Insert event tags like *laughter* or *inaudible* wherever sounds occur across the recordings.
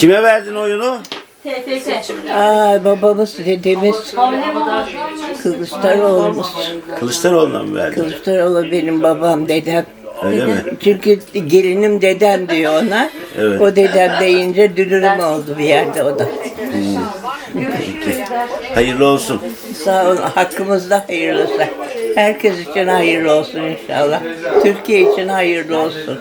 Kime verdin oyunu? Aa, babamız dedemiz Kılıçdaroğlu'muz. Kılıçdaroğlu'na mı verdin? Kılıçdaroğlu benim babam dedem. Öyle mi? Çünkü gelinim dedem diyor ona. Evet. O dedem deyince dünürüm oldu bir yerde o da. Peki. Hayırlı olsun. Sağ olun. Hakkımızda hayırlısı. Herkes için hayırlı olsun inşallah. Türkiye için hayırlı olsun.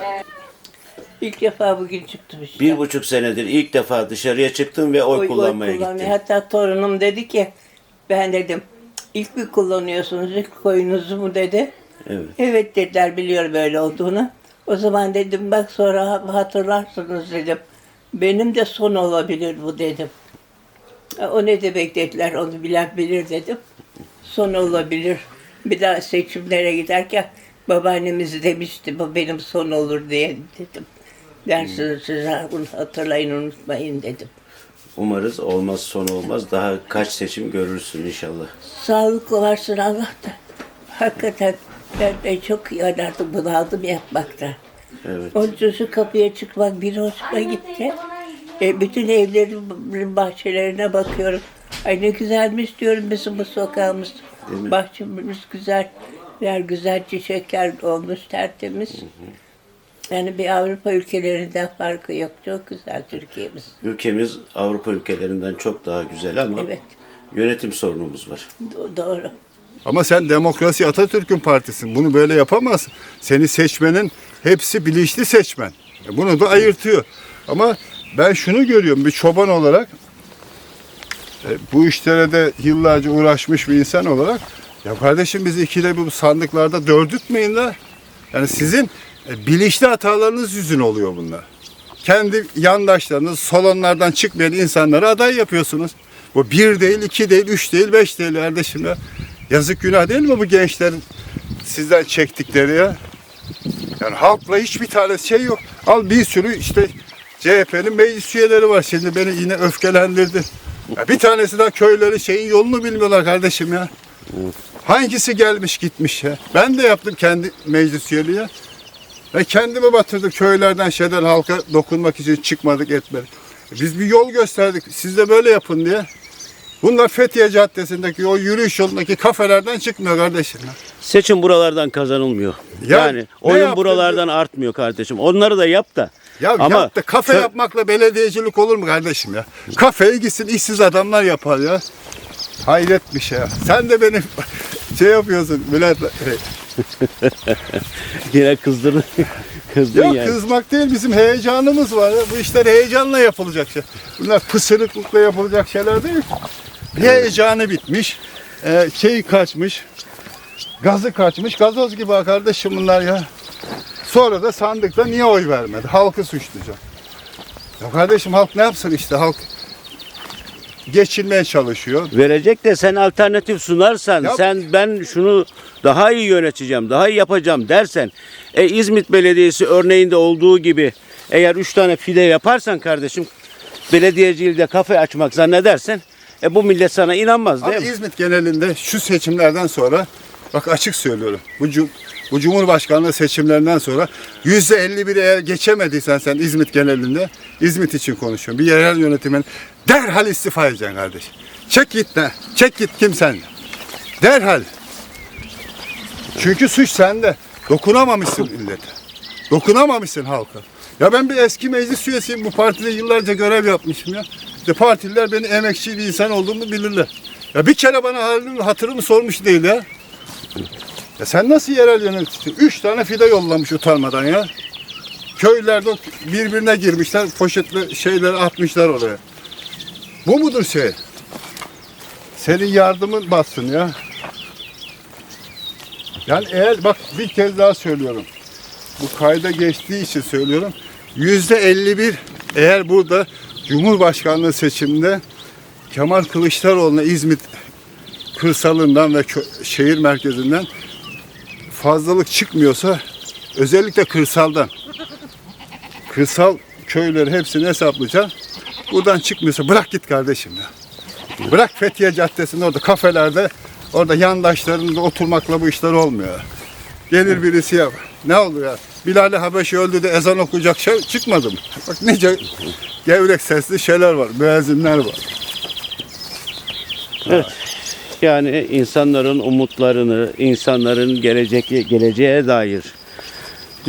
İlk defa bugün çıktım işte. Bir buçuk senedir ilk defa dışarıya çıktın ve oy, Oy- oy kullanmaya kullanmaya. gittin. Hatta torunum dedi ki ben dedim ilk mi kullanıyorsunuz ilk koyunuzu mu dedi. Evet. Evet dediler biliyor böyle olduğunu. O zaman dedim bak sonra hatırlarsınız dedim. Benim de son olabilir bu dedim. E, O ne demek dediler onu bilen bilir dedim. Son olabilir. Bir daha seçimlere giderken babaannemiz demişti bu benim son olur diye dedim. Dersiniz size bunu hatırlayın unutmayın dedim. Umarız olmaz son olmaz. Daha kaç seçim görürsün inşallah. Sağlıklı varsın Allah da. Hakikaten ben de çok yanardım bunaldım yapmakta. Evet. Onun için kapıya çıkmak bir hoşuma gitti. E, bütün evlerin bahçelerine bakıyorum. Ay ne güzelmiş diyorum bizim bu sokağımız. Değil mi? Bahçemiz güzel. Yer güzel çiçekler olmuş tertemiz. Yani bir Avrupa ülkelerinden farkı yok. Çok güzel Türkiye'miz. Ülkemiz Avrupa ülkelerinden çok daha güzel ama Evet. yönetim sorunumuz var. Do- doğru. Ama sen demokrasi Atatürk'ün partisin. Bunu böyle yapamazsın. Seni seçmenin hepsi bilinçli seçmen. E Bunu da ayırtıyor. Ama ben şunu görüyorum bir çoban olarak e, bu işlere de yıllarca uğraşmış bir insan olarak ya kardeşim bizi ikide bir bu sandıklarda dördütmeyin la. Yani sizin bilinçli hatalarınız yüzüne oluyor bunlar. Kendi yandaşlarınız, salonlardan çıkmayan insanları aday yapıyorsunuz. Bu bir değil, iki değil, üç değil, beş değil kardeşim ya. Yazık günah değil mi bu gençlerin sizden çektikleri ya? Yani halkla hiçbir tane şey yok. Al bir sürü işte CHP'nin meclis üyeleri var. Şimdi beni yine öfkelendirdi. Ya bir tanesi daha köyleri şeyin yolunu bilmiyorlar kardeşim ya. Hangisi gelmiş gitmiş ya. Ben de yaptım kendi meclis üyeliği ya. Ve kendimi batırdık köylerden şeyden halka dokunmak için çıkmadık etmedik. Biz bir yol gösterdik. Siz de böyle yapın diye. Bunlar Fethiye Caddesi'ndeki o yürüyüş yolundaki kafelerden çıkmıyor kardeşim. Seçim buralardan kazanılmıyor. Ya, yani oyun buralardan artmıyor kardeşim. Onları da yap da. Ya Ama yap da kafe yapmakla belediyecilik olur mu kardeşim ya? Kafeye gitsin işsiz adamlar yapar ya. Hayret bir şey ya. Sen de benim *laughs* şey yapıyorsun Bülent. *laughs* Yine kızdırdın. *laughs* Kızdın Yok yani. kızmak değil bizim heyecanımız var. Bu işler heyecanla yapılacak şey. Bunlar pısırıklıkla yapılacak şeyler değil. Heyecanı bitmiş. E, şeyi kaçmış. Gazı kaçmış. Gazoz gibi ha kardeşim bunlar ya. Sonra da sandıkta niye oy vermedi? Halkı suçlayacak. Ya kardeşim halk ne yapsın işte halk geçinmeye çalışıyor. Verecek de sen alternatif sunarsan, Yap. sen ben şunu daha iyi yöneteceğim, daha iyi yapacağım dersen, e, İzmit Belediyesi örneğinde olduğu gibi eğer üç tane fide yaparsan kardeşim, belediyeciliğde kafe açmak zannedersen, e, bu millet sana inanmaz değil Abi mi? İzmit genelinde şu seçimlerden sonra bak açık söylüyorum. Bu, cum- bu Cumhurbaşkanlığı seçimlerinden sonra yüzde 51'i eğer geçemediysen sen İzmit genelinde İzmit için konuşuyorum. Bir yerel yönetimin derhal istifa edeceksin kardeşim. Çek git ne? Çek git kim sen? Derhal. Çünkü suç sende. Dokunamamışsın millete. Dokunamamışsın halka. Ya ben bir eski meclis üyesiyim. Bu partide yıllarca görev yapmışım ya. İşte partililer beni emekçi bir insan olduğumu bilirler. Ya bir kere bana halini hatırımı sormuş değil ya. Ya sen nasıl yerel yöneticisin? Üç tane fide yollamış utanmadan ya. Köylerde birbirine girmişler, poşetli şeyleri atmışlar oraya. Bu mudur şey? Senin yardımın bassın ya. Yani eğer bak bir kez daha söylüyorum. Bu kayda geçtiği için söylüyorum. Yüzde 51 eğer burada Cumhurbaşkanlığı seçiminde Kemal Kılıçdaroğlu'na İzmit kırsalından ve şehir merkezinden fazlalık çıkmıyorsa özellikle kırsaldan kırsal köyleri hepsini hesaplayacağım. Buradan çıkmıyorsa bırak git kardeşim ya. Bırak Fethiye Caddesi'nde orada kafelerde orada yandaşlarında oturmakla bu işler olmuyor. Gelir birisi ya. Ne olur ya? Bilal-i Habeşi öldü de ezan okuyacak şey çıkmadı mı? Bak nice gevrek sesli şeyler var, müezzinler var. Yani insanların umutlarını, insanların gelecek geleceğe dair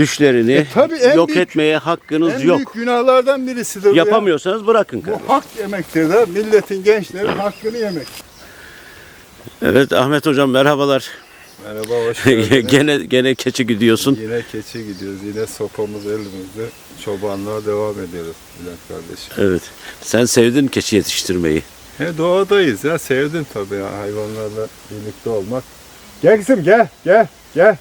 düşlerini E, tabii en yok büyük- etmeye hakkınız En yok. büyük günahlardan birisidir bu ya. Yapamıyorsanız bırakın. kardeşim. Bu hak yemektir de milletin gençlerin hakkını yemek. Evet Ahmet hocam merhabalar. Merhaba hoş geldiniz. *laughs* gene gene keçi gidiyorsun. Yine keçi gidiyoruz. Yine sopamız elimizde. Çobanlığa devam ediyoruz Bülent kardeşim. Evet. Sen sevdin keçi yetiştirmeyi. He doğadayız ya. Sevdim tabii ya hayvanlarla birlikte olmak. Gel kızım gel gel gel.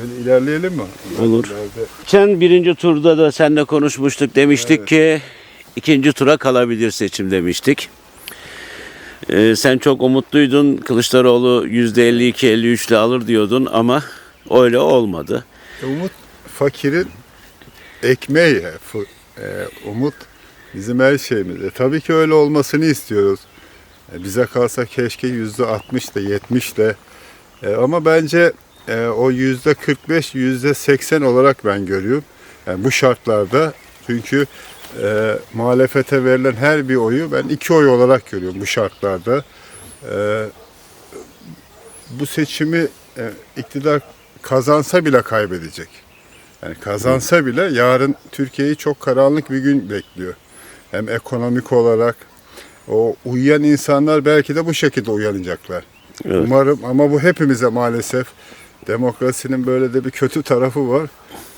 Şöyle ilerleyelim mi? Olur. İleride- Geçen birinci turda da seninle konuşmuştuk. Demiştik ki ikinci tura kalabilir seçim demiştik. Ee, sen çok umutluydun. Kılıçdaroğlu %52-53 ile alır diyordun ama öyle olmadı. Umut fakirin ekmeği. Fu- e, umut bizim her şeyimiz. E, tabii ki öyle olmasını istiyoruz. E, bize kalsa keşke yüzde 60 da 70 de. E, ama bence e, o yüzde 45 yüzde 80 olarak ben görüyorum. Yani bu şartlarda çünkü e, muhalefete verilen her bir oyu ben iki oy olarak görüyorum bu şartlarda. E, bu seçimi e, iktidar kazansa bile kaybedecek. Yani kazansa bile yarın Türkiye'yi çok karanlık bir gün bekliyor. Hem ekonomik olarak o uyuyan insanlar belki de bu şekilde uyanacaklar. Evet. Umarım ama bu hepimize maalesef demokrasinin böyle de bir kötü tarafı var.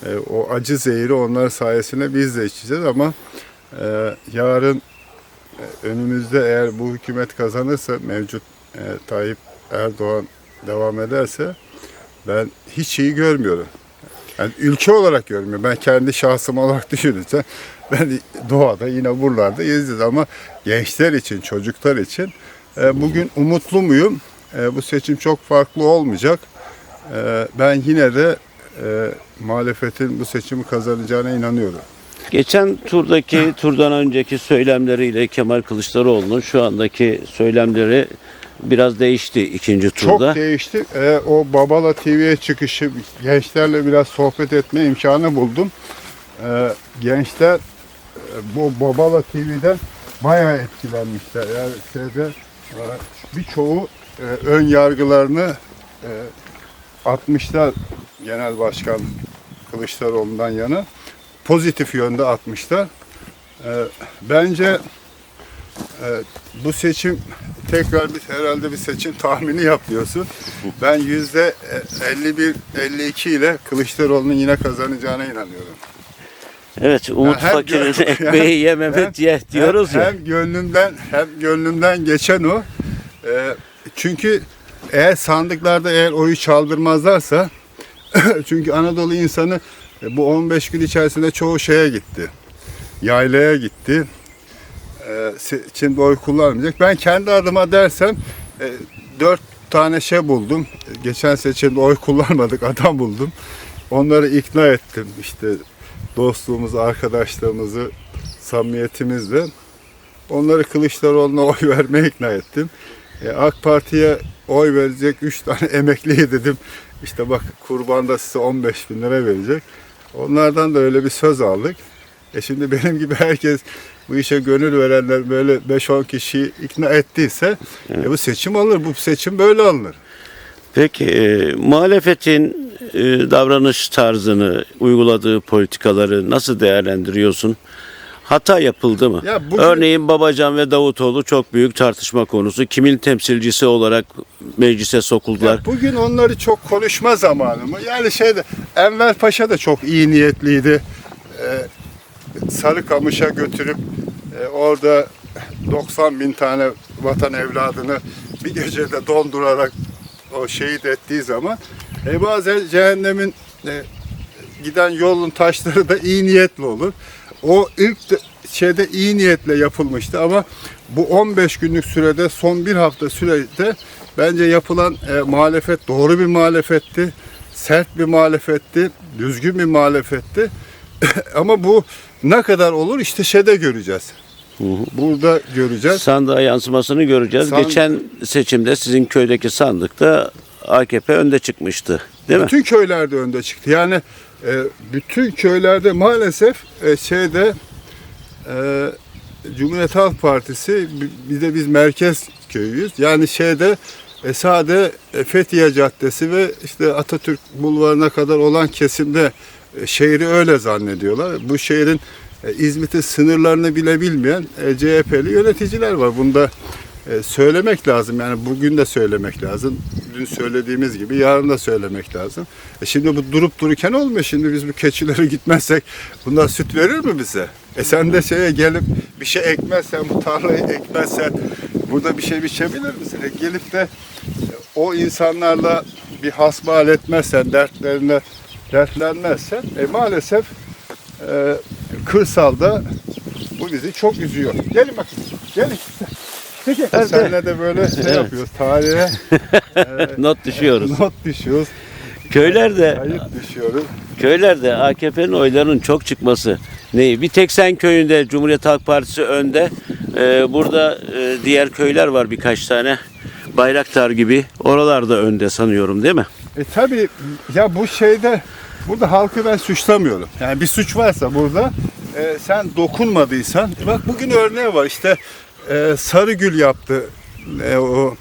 E, o acı zehri onlar sayesinde biz de içeceğiz ama e, yarın e, önümüzde eğer bu hükümet kazanırsa mevcut e, Tayyip Erdoğan devam ederse ben hiç iyi görmüyorum. Yani ülke olarak görmüyorum. Ben kendi şahsım olarak *laughs* düşünürse ben doğada yine buralarda gezeceğiz ama gençler için, çocuklar için e, bugün umutlu muyum? E, bu seçim çok farklı olmayacak. E, ben yine de e, muhalefetin bu seçimi kazanacağına inanıyorum. Geçen turdaki turdan önceki söylemleriyle Kemal Kılıçdaroğlu'nun şu andaki söylemleri biraz değişti ikinci turda. Çok değişti. Ee, o Babala TV'ye çıkışı gençlerle biraz sohbet etme imkanı buldum. Ee, gençler e, bu Babala TV'den bayağı etkilenmişler. Yani şeyde e, birçoğu e, ön yargılarını e, atmışlar Genel Başkan Kılıçdaroğlu'ndan yana. Pozitif yönde atmışlar. Ee, bence e, bu seçim tekrar bir herhalde bir seçim tahmini yapıyorsun. Ben yüzde 51 52 ile Kılıçdaroğlu'nun yine kazanacağına inanıyorum. Evet Umut hem Fakir'in gö- *laughs* ekmeği ye Mehmet ye diyoruz hem, ya. Hem gönlümden hem gönlümden geçen o. Ee, çünkü eğer sandıklarda eğer oyu çaldırmazlarsa *clears throat* çünkü Anadolu insanı e, bu 15 gün içerisinde çoğu şeye gitti. Yaylaya gitti. Ee, seçimde oy kullanmayacak. Ben kendi adıma dersem e, dört tane şey buldum. Geçen seçimde oy kullanmadık *laughs* adam buldum. Onları ikna ettim. İşte dostluğumuzu, arkadaşlığımızı, samimiyetimizle. Onları Kılıçdaroğlu'na *laughs* oy vermeye ikna ettim. E, AK Parti'ye oy verecek 3 tane *laughs* emekliye dedim. İşte bak kurban da size 15 bin lira verecek. Onlardan da öyle bir söz aldık. E şimdi benim gibi herkes bu işe gönül verenler böyle 5-10 kişiyi ikna ettiyse e, bu seçim alınır. Bu seçim böyle alınır. Peki e, muhalefetin e, davranış tarzını, uyguladığı politikaları nasıl değerlendiriyorsun? Hata yapıldı mı? Ya bugün- Örneğin Babacan ve Davutoğlu çok büyük tartışma konusu. Kimin temsilcisi olarak meclise sokuldular? Ya bugün onları çok konuşma zamanı mı? Yani şeyde Enver Paşa da çok iyi niyetliydi. Ee, Sarıkamış'a götürüp e, orada 90 bin tane vatan evladını bir gecede dondurarak o şehit ettiği zaman e, bazen cehennemin e, giden yolun taşları da iyi niyetli olur. O ilk de- şeyde iyi niyetle yapılmıştı ama bu 15 günlük sürede son bir hafta sürede bence yapılan e, muhalefet doğru bir muhalefetti. Sert bir muhalefetti. Düzgün bir muhalefetti. *laughs* ama bu ne kadar olur işte şeyde göreceğiz. Burada göreceğiz. Sandığa yansımasını göreceğiz. Sandık- Geçen seçimde sizin köydeki sandıkta AKP önde çıkmıştı. Değil mi? Bütün köylerde önde çıktı. Yani e, bütün köylerde maalesef e, şeyde e, Cumhuriyet Halk Partisi bir de biz merkez köyüyüz. Yani şeyde e, sade e, Fethiye Caddesi ve işte Atatürk Bulvarı'na kadar olan kesimde e, şehri öyle zannediyorlar. Bu şehrin e, İzmit'in sınırlarını bile bilmeyen e, CHP'li yöneticiler var. Bunda e, söylemek lazım. Yani bugün de söylemek lazım. Dün söylediğimiz gibi yarın da söylemek lazım. E şimdi bu durup dururken olmuyor. Şimdi biz bu keçilere *laughs* gitmezsek bunlar süt verir mi bize? E sen de şeye gelip bir şey ekmezsen, bu tarlayı ekmezsen burada bir şey biçebilir misin? E gelip de o insanlarla bir hasbihal etmezsen, dertlerine dertlenmezsen e maalesef e, kırsalda bu bizi çok üzüyor. Gelin bakayım. Gelin. Peki. Evet. Senle de böyle şey Evet. yapıyoruz. Tarihe *laughs* Not düşüyoruz. not düşüyoruz. Köylerde Kayıt düşüyoruz. köylerde AKP'nin oylarının çok çıkması neyi? Bir tek sen köyünde Cumhuriyet Halk Partisi önde. Ee, burada e, diğer köyler var birkaç tane. Bayraktar gibi. Oralarda önde sanıyorum değil mi? E tabi ya bu şeyde burada halkı ben suçlamıyorum. Yani bir suç varsa burada e, sen dokunmadıysan bak bugün örneği var işte e, Sarıgül yaptı e, o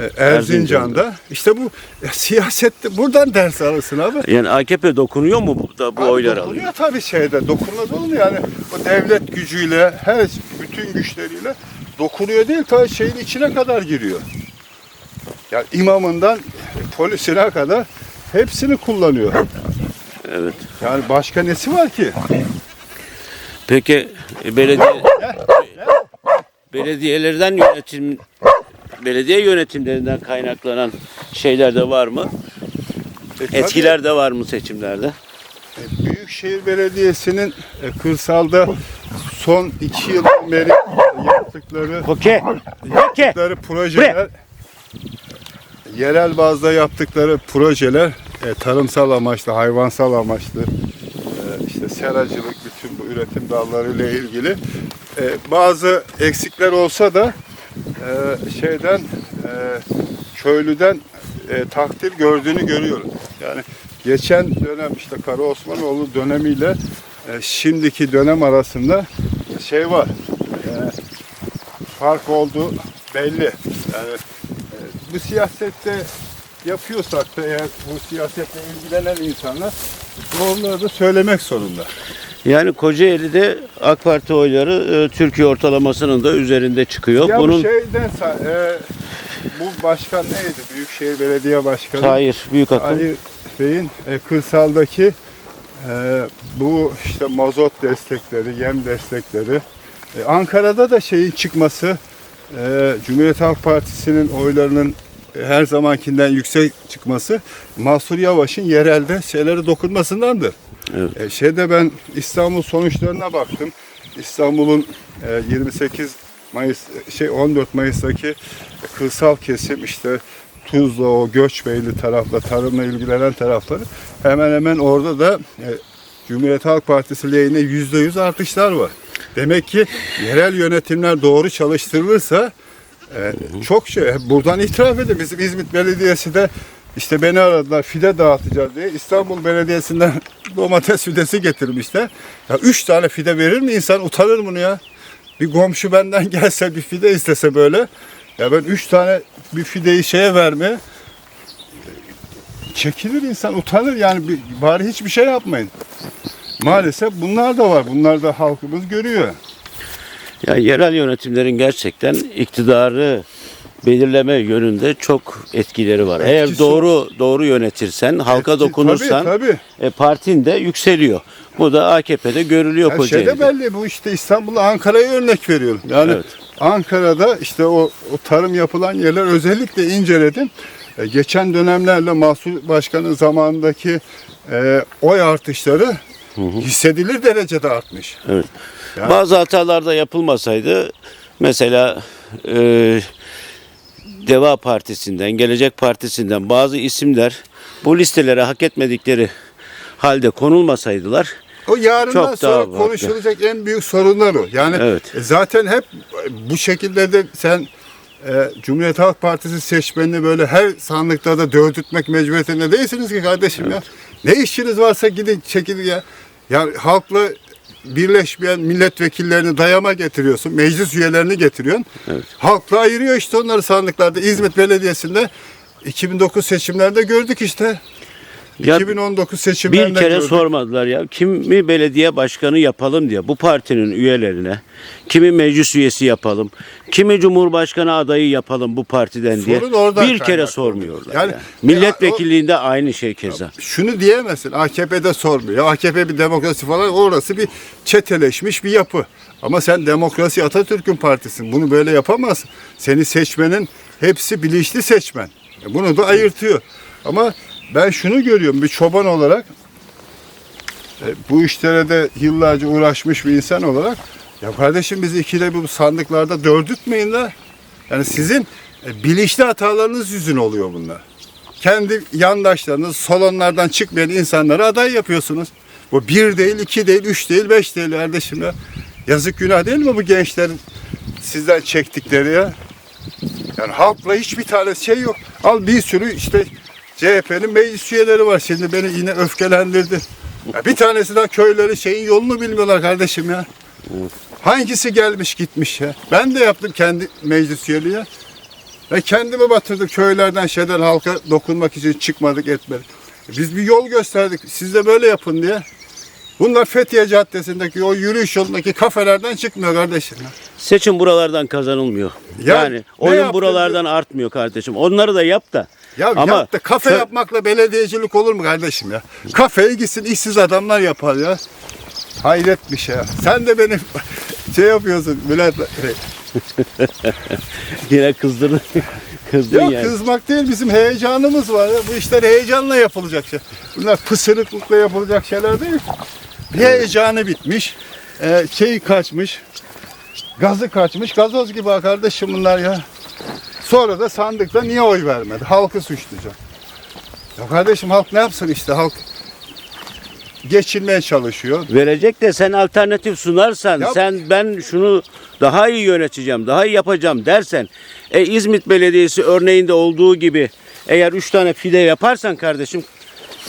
e, Erzincan'da. İşte bu ya, siyasette buradan ders alırsın abi. Yani AKP dokunuyor mu bu, da bu Abi oyları dokunuyor alıyor? tabii şeyde. Dokunmaz olur mu yani? O devlet gücüyle, her bütün güçleriyle dokunuyor değil, ta şeyin içine kadar giriyor. Yani imamından polisine kadar hepsini kullanıyor. Evet. Yani başka nesi var ki? Peki e, belediye belediyelerden yönetim belediye yönetimlerinden kaynaklanan şeyler de var mı? E, tabii, Etkiler de var mı seçimlerde? e, Büyükşehir Belediyesi'nin e, kırsalda son iki yıl beri yaptıkları. Okey. yaptıkları projeler yerel bazda yaptıkları projeler e, tarımsal amaçlı, hayvansal amaçlı e, işte seracılık bütün bu üretim dallarıyla ilgili e, bazı eksikler olsa da e, şeyden e, köylüden e, takdir gördüğünü görüyorum. Yani geçen dönem işte Kara Osmanoğlu dönemiyle e, şimdiki dönem arasında şey var. E, fark oldu belli. Yani e, bu siyasette yapıyorsak da eğer bu siyasetle ilgilenen insanlar doğruları da söylemek zorunda. Yani Kocaeli'de AK Parti oyları e, Türkiye ortalamasının da üzerinde çıkıyor. Ya Bunun bu şeyden e, bu başkan neydi? Büyükşehir Belediye Başkanı Tahir Büyük Akın Ali Bey'in e, kırsaldaki e, bu işte mazot destekleri, yem destekleri e, Ankara'da da şeyin çıkması e, Cumhuriyet Halk Partisi'nin oylarının her zamankinden yüksek çıkması Mahsur Yavaş'ın yerelde şeyleri dokunmasındandır. Evet. E, şeyde ben İstanbul sonuçlarına baktım. İstanbul'un e, 28 Mayıs şey 14 Mayıs'taki kırsal kesim işte Tuzla o Göçbeyli tarafla tarımla ilgilenen tarafları hemen hemen orada da e, Cumhuriyet Halk Partisi lehine yüzde yüz artışlar var. Demek ki yerel yönetimler doğru çalıştırılırsa çok şey. Buradan itiraf edin. Bizim İzmit Belediyesi de işte beni aradılar fide dağıtacağız diye. İstanbul Belediyesi'nden *laughs* domates fidesi getirmişler. Ya üç tane fide verir mi insan? Utanır bunu ya? Bir komşu benden *laughs* gelse bir fide istese böyle. Ya ben üç tane bir fideyi şeye verme. Çekilir insan utanır yani bir, bari hiçbir şey yapmayın. Maalesef bunlar da var. Bunlar da halkımız görüyor. Yani yerel yönetimlerin gerçekten iktidarı belirleme yönünde çok etkileri var. Eğer Etkisi- doğru doğru yönetirsen, halka Etki- dokunursan Tabii tabii. e, partin de yükseliyor. Bu da AKP'de görülüyor Her şeyde Kocaeli'de. belli bu işte İstanbul'la Ankara'ya örnek veriyorum. Yani Evet. Ankara'da işte o, o tarım yapılan yerler özellikle inceledim. E, geçen dönemlerle Mahsul Başkan'ın zamanındaki e, oy artışları hissedilir derecede artmış. Evet. Ya- Bazı hatalar da yapılmasaydı mesela e, Deva Partisi'nden, Gelecek Partisi'nden bazı isimler bu listelere hak etmedikleri halde konulmasaydılar O yarından Çok daha sonra farklı. konuşulacak en büyük sorunlar o. Yani Evet. e, zaten hep bu şekilde de sen e, Cumhuriyet Halk Partisi seçmenini böyle her sandıkta da dövdürtmek mecburiyetinde değilsiniz ki kardeşim ya. Ne işiniz varsa gidin çekilin ya. Ya halkla birleşmeyen milletvekillerini dayama getiriyorsun. Meclis üyelerini getiriyorsun. Halkla ayırıyor işte onları sandıklarda. İzmit Belediyesi'nde 2009 seçimlerde gördük işte. Ya 2019 seçimlerinde bir kere gördük. sormadılar ya. Kimi belediye başkanı yapalım diye bu partinin üyelerine, kimi meclis üyesi yapalım, kimi cumhurbaşkanı adayı yapalım bu partiden diye. Oradan Bir kere kaynaklı. sormuyorlar. Yani- ya. Milletvekilliğinde aynı şey keza. Şunu diyemezsin. AKP'de sormuyor. AKP bir demokrasi falan orası bir çeteleşmiş bir yapı. Ama sen demokrasi Atatürk'ün partisin. Bunu böyle yapamazsın. Seni seçmenin hepsi bilinçli seçmen. E Bunu da ayırtıyor. Ama ben şunu görüyorum bir çoban olarak e, bu işlere de yıllarca uğraşmış bir insan olarak ya kardeşim bizi ikide bu sandıklarda dördütmeyin la. Yani sizin e, bilinçli hatalarınız yüzüne oluyor bunlar kendi yandaşlarınız salonlardan çıkmayan insanları aday yapıyorsunuz. Bu bir değil, iki değil, üç değil, beş değil kardeşim ya. Yazık günah değil mi bu gençlerin sizden çektikleri ya? Yani halkla hiçbir tane şey yok. Al bir sürü işte CHP'nin meclis üyeleri var. Şimdi beni yine öfkelendirdi. Ya bir tanesi daha köyleri şeyin yolunu bilmiyorlar kardeşim ya. Hangisi gelmiş gitmiş ya. Ben de yaptım kendi meclis üyeliği. Ve kendimi batırdım köylerden şeyden halka dokunmak için çıkmadık etmedik. Biz bir yol gösterdik. Siz de böyle yapın diye. Bunlar Fethiye Caddesi'ndeki o yürüyüş yolundaki kafelerden çıkmıyor kardeşim. Seçim buralardan kazanılmıyor. Ya, yani oyun yaptın buralardan artmıyor kardeşim. Onları da yap da. Ya Ama yap da kafe kö- yapmakla belediyecilik olur mu kardeşim ya? Kafeye gitsin işsiz adamlar yapar ya. Hayret bir şey ya. Sen de beni *laughs* şey yapıyorsun Bülent. *laughs* Yine kızdırdın. *laughs* Kızdın Ya yani. kızmak değil bizim heyecanımız var. Ya. Bu işler heyecanla yapılacak şey. Bunlar pısırıklıkla yapılacak şeyler değil. Heyecanı bitmiş. E, şeyi kaçmış. Gazı kaçmış. Gazoz gibi ha kardeşim bunlar ya. Sonra da sandıkta niye oy vermedi? Halkı suçlayacak. Ya kardeşim halk ne yapsın işte halk geçinmeye çalışıyor. Verecek de sen alternatif sunarsan, Yap. sen ben şunu daha iyi yöneteceğim, daha iyi yapacağım dersen, e, İzmit Belediyesi örneğinde olduğu gibi eğer üç tane fide yaparsan kardeşim,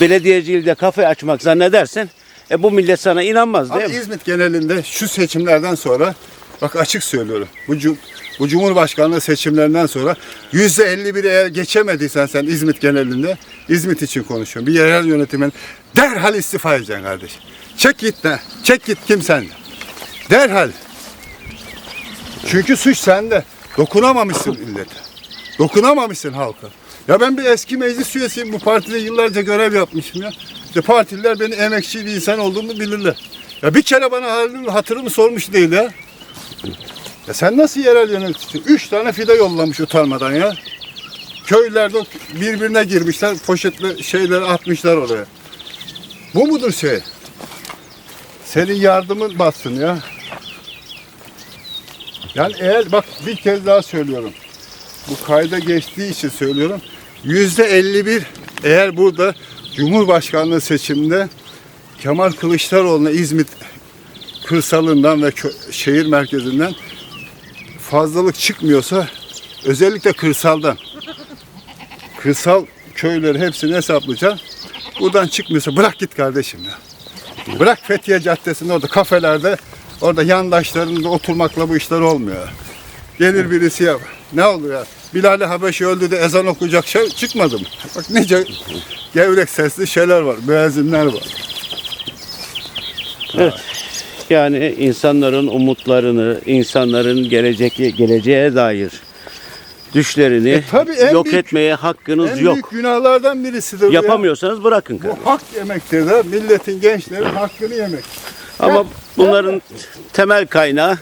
belediyeciliğde kafe açmak zannedersen, e, bu millet sana inanmaz Ama değil mi? İzmit genelinde şu seçimlerden sonra bak açık söylüyorum. Bu, cum- bu Cumhurbaşkanlığı seçimlerinden sonra yüzde 51 eğer geçemediysen sen İzmit genelinde İzmit için konuşuyorum. Bir yerel yönetimin derhal istifa edeceksin kardeşim. Çek git de. Çek git kim sende. Derhal. Çünkü suç sende. Dokunamamışsın millete. Dokunamamışsın halka. Ya ben bir eski meclis üyesiyim. Bu partide yıllarca görev yapmışım ya. İşte partililer beni emekçi bir insan olduğumu bilirler. Ya bir kere bana halimi hatırımı sormuş değil ya. Ya sen nasıl yerel yöneticisin? Üç tane fide yollamış utanmadan ya. Köylerde birbirine girmişler, poşetle şeyleri atmışlar oraya. Bu mudur şey? Senin yardımın bassın ya. Yani eğer bak bir kez daha söylüyorum. Bu kayda geçtiği için söylüyorum. Yüzde 51 eğer burada Cumhurbaşkanlığı seçiminde Kemal Kılıçdaroğlu'na İzmit kırsalından ve şehir merkezinden fazlalık çıkmıyorsa özellikle kırsaldan kırsal köyleri hepsini hesaplayacaksın. Buradan çıkmıyorsa bırak git kardeşim ya. Bırak Fethiye Caddesi'nde orada kafelerde orada yandaşlarında oturmakla bu işler olmuyor. Gelir birisi ya ne olur ya Bilal Habeşi öldü de ezan okuyacak şey çıkmadı mı? Bak nice gevrek sesli şeyler var, müezzinler var. Yani insanların umutlarını, insanların gelecek geleceğe dair düşlerini E tabii en yok büyük- etmeye hakkınız En yok. büyük günahlardan birisidir bu ya. Yapamıyorsanız bırakın kardeşim. Bu hak yemektir de milletin gençlerin hakkını yemek. Ama Ya, bunların temel kaynağı.